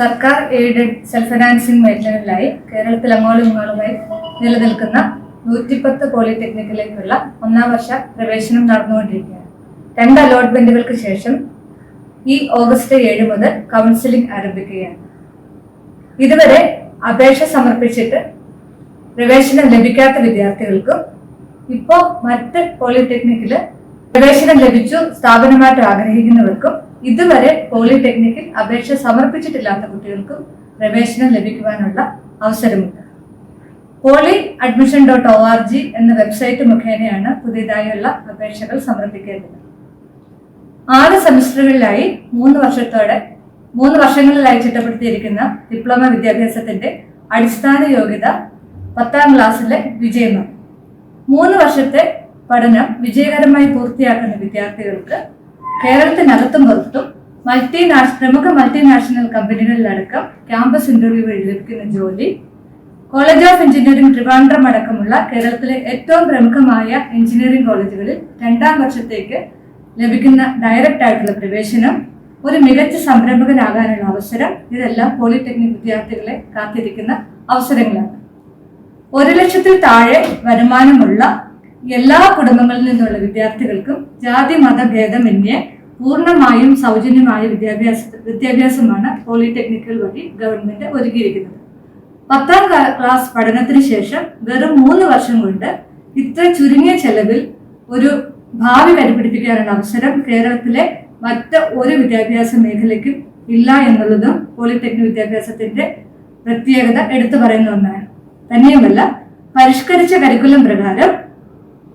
സർക്കാർ aided self financing മേഖലകളിലായി കേരളത്തിൽ അങ്ങോളം ഇങ്ങോളുമായി നിലനിൽക്കുന്ന നൂറ്റിപ്പത്ത് പോളിടെക്നിക്കിലേക്കുള്ള ഒന്നാം വർഷ പ്രവേശനം നടന്നുകൊണ്ടിരിക്കുകയാണ്. രണ്ട് അലോട്ട്മെന്റുകൾക്ക് ശേഷം ഈ ഓഗസ്റ്റ് ഏഴ് മുതൽ കൗൺസിലിംഗ് ആരംഭിക്കുകയാണ്. ഇതുവരെ അപേക്ഷ സമർപ്പിച്ചിട്ട് പ്രവേശനം ലഭിക്കാത്ത വിദ്യാർത്ഥികൾക്കും ഇപ്പോൾ മറ്റ് പോളിടെക്നിക്കിൽ പ്രവേശനം ലഭിച്ചു സ്ഥാപനമായിട്ട് ആഗ്രഹിക്കുന്നവർക്കും ഇതുവരെ പോളിടെക്നിക്കിൽ അപേക്ഷ സമർപ്പിച്ചിട്ടില്ലാത്ത കുട്ടികൾക്കും പ്രവേശനം ലഭിക്കുവാനുള്ള അവസരമുണ്ട്. Poly admission dot O R G എന്ന വെബ്സൈറ്റ് മുഖേനയാണ് പുതിയതായുള്ള അപേക്ഷകൾ സമർപ്പിക്കേണ്ടത്. ആറ് സെമിസ്റ്ററുകളിലായി മൂന്ന് വർഷത്തോടെ മൂന്ന് വർഷങ്ങളിലായി ചിട്ടപ്പെടുത്തിയിരിക്കുന്ന ഡിപ്ലോമ വിദ്യാഭ്യാസത്തിന്റെ അടിസ്ഥാന യോഗ്യത പത്താം ക്ലാസ്സിലെ വിജയമാണ്. മൂന്ന് വർഷത്തെ പഠനം വിജയകരമായി പൂർത്തിയാക്കുന്ന വിദ്യാർത്ഥികൾക്ക് കേരളത്തിനകത്തും പുറത്തും മൾട്ടിനാഷണൽ പ്രമുഖ മൾട്ടിനാഷണൽ കമ്പനികളിലടക്കം ക്യാമ്പസ് ഇന്റർവ്യൂ വഴി ലഭിക്കുന്ന ജോലി. കോളേജ് ഓഫ് എഞ്ചിനീയറിംഗ് ട്രിവാൻഡ്രം അടക്കമുള്ള കേരളത്തിലെ ഏറ്റവും പ്രമുഖമായ എഞ്ചിനീയറിംഗ് കോളേജുകളിൽ രണ്ടാം വർഷത്തേക്ക് ലഭിക്കുന്ന ഡയറക്റ്റ് ആയിട്ടുള്ള പ്രവേശനം ഒരു മികച്ച സംരംഭകനാകാനുള്ള അവസരം ഇതെല്ലാം പോളിടെക്നിക് വിദ്യാർത്ഥികളെ കാത്തിരിക്കുന്ന അവസരങ്ങളാണ്. ഒരു ലക്ഷത്തിൽ താഴെ വരുമാനമുള്ള എല്ലാ കുടുംബങ്ങളിൽ നിന്നുള്ള വിദ്യാർത്ഥികൾക്കും ജാതി മത ഭേദമന്യേ പൂർണമായും സൗജന്യമായ വിദ്യാഭ്യാസ വിദ്യാഭ്യാസമാണ് പോളിടെക്നിക്കൽ വഴി ഗവൺമെന്റ് ഒരുക്കിയിരിക്കുന്നത്. പത്താം ക്ലാ- ക്ലാസ് പഠനത്തിന് ശേഷം വെറും മൂന്ന് വർഷം കൊണ്ട് ഇത്ര ചുരുങ്ങിയ ചെലവിൽ ഒരു ഭാവി കരുപിടിപ്പിക്കാനുള്ള അവസരം കേരളത്തിലെ മറ്റ് ഒരു വിദ്യാഭ്യാസ മേഖലയ്ക്കും ഇല്ല എന്നുള്ളതും പോളിടെക്നിക് വിദ്യാഭ്യാസത്തിന്റെ പ്രത്യേകത എടുത്തു പറയുന്ന ഒന്നാണ്. തന്നെയുമല്ല പരിഷ്കരിച്ച കരിക്കുലം പ്രകാരം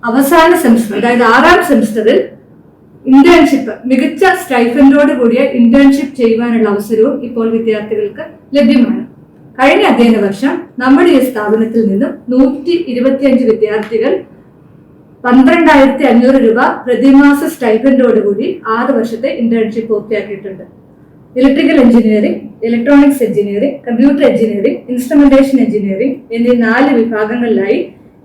അവസാന സെമിസ്റ്റർ അതായത് ആറാം സെമിസ്റ്ററിൽ ഇന്റേൺഷിപ്പ് മികച്ച സ്റ്റൈഫൻഡോട് കൂടിയ ഇന്റേൺഷിപ്പ് ചെയ്യുവാനുള്ള അവസരവും ഇപ്പോൾ വിദ്യാർത്ഥികൾക്ക് ലഭ്യമാണ്. കഴിഞ്ഞ അധ്യയന വർഷം നമ്മുടെ ഈ സ്ഥാപനത്തിൽ നിന്നും നൂറ്റി ഇരുപത്തിയഞ്ച് വിദ്യാർത്ഥികൾ പന്ത്രണ്ടായിരത്തി അഞ്ഞൂറ് രൂപ പ്രതിമാസ സ്റ്റൈഫൻഡോട് കൂടി ആറ് വർഷത്തെ internship പൂർത്തിയാക്കിയിട്ടുണ്ട്. Electrical engineering electronics engineering computer engineering instrumentation engineering എന്നീ നാല് വിഭാഗങ്ങളിലായി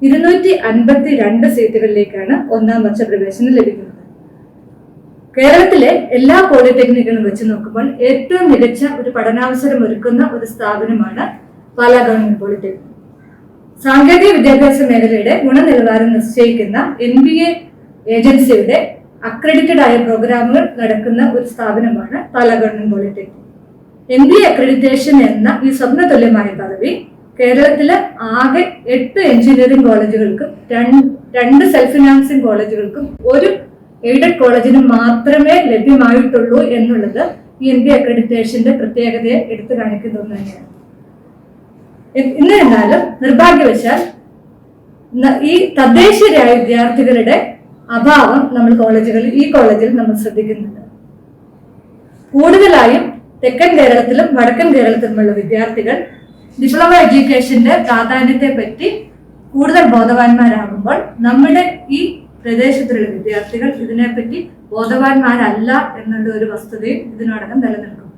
ഇരുന്നൂറ്റി അൻപത്തി രണ്ട് സീറ്റുകളിലേക്കാണ് ഒന്നാം വർഷ പ്രവേശനം ലഭിക്കുന്നത്. കേരളത്തിലെ എല്ലാ പോളിടെക്നിക്കുകളും വെച്ച് നോക്കുമ്പോൾ ഏറ്റവും മികച്ച ഒരു പഠനാവസരം ഒരുക്കുന്ന ഒരു സ്ഥാപനമാണ് പാലാ ഗവൺമെന്റ് പോളിടെക്നിക്. സാങ്കേതിക വിദ്യാഭ്യാസ മേഖലയുടെ ഗുണനിലവാരം നിശ്ചയിക്കുന്ന എൻ ബി എ ഏജൻസിയുടെ അക്രഡിറ്റഡ് ആയ പ്രോഗ്രാമുകൾ നടക്കുന്ന ഒരു സ്ഥാപനമാണ് Pala government polytechnic. N B A accreditation എന്ന ഈ സ്വപ്ന തുല്യമായ പദവി കേരളത്തിലെ ആകെ എട്ട് എഞ്ചിനീയറിംഗ് കോളേജുകൾക്കും രണ്ട് സെൽഫ് ഫിനാൻസിംഗ് കോളേജുകൾക്കും ഒരു എയ്ഡഡ് കോളേജിന് മാത്രമേ ലഭ്യമായിട്ടുള്ളൂ എന്നുള്ളത് ഈ എൻ ബി അക്രഡിറ്റേഷന്റെ പ്രത്യേകതയെ എടുത്തു കാണിക്കുന്ന ഒന്ന് തന്നെയാണ്. എന്നിരുന്നാലും നിർഭാഗ്യവശാൽ ഈ തദ്ദേശീയരായ വിദ്യാർത്ഥികളുടെ അഭാവം നമ്മൾ കോളേജുകളിൽ ഈ കോളേജിൽ നമ്മൾ ശ്രദ്ധിക്കുന്നുണ്ട്. കൂടുതലായും തെക്കൻ കേരളത്തിലും വടക്കൻ കേരളത്തിലുമുള്ള വിദ്യാർത്ഥികൾ ഡിപ്ലോമ എഡ്യൂക്കേഷന്റെ പ്രാധാന്യത്തെ പറ്റി കൂടുതൽ ബോധവാന്മാരാകുമ്പോൾ നമ്മുടെ ഈ പ്രദേശത്തുള്ള വിദ്യാർത്ഥികൾ ഇതിനെപ്പറ്റി ബോധവാന്മാരല്ല എന്നുള്ള ഒരു വസ്തുതയും ഇതിനോടകം നിലനിൽക്കും.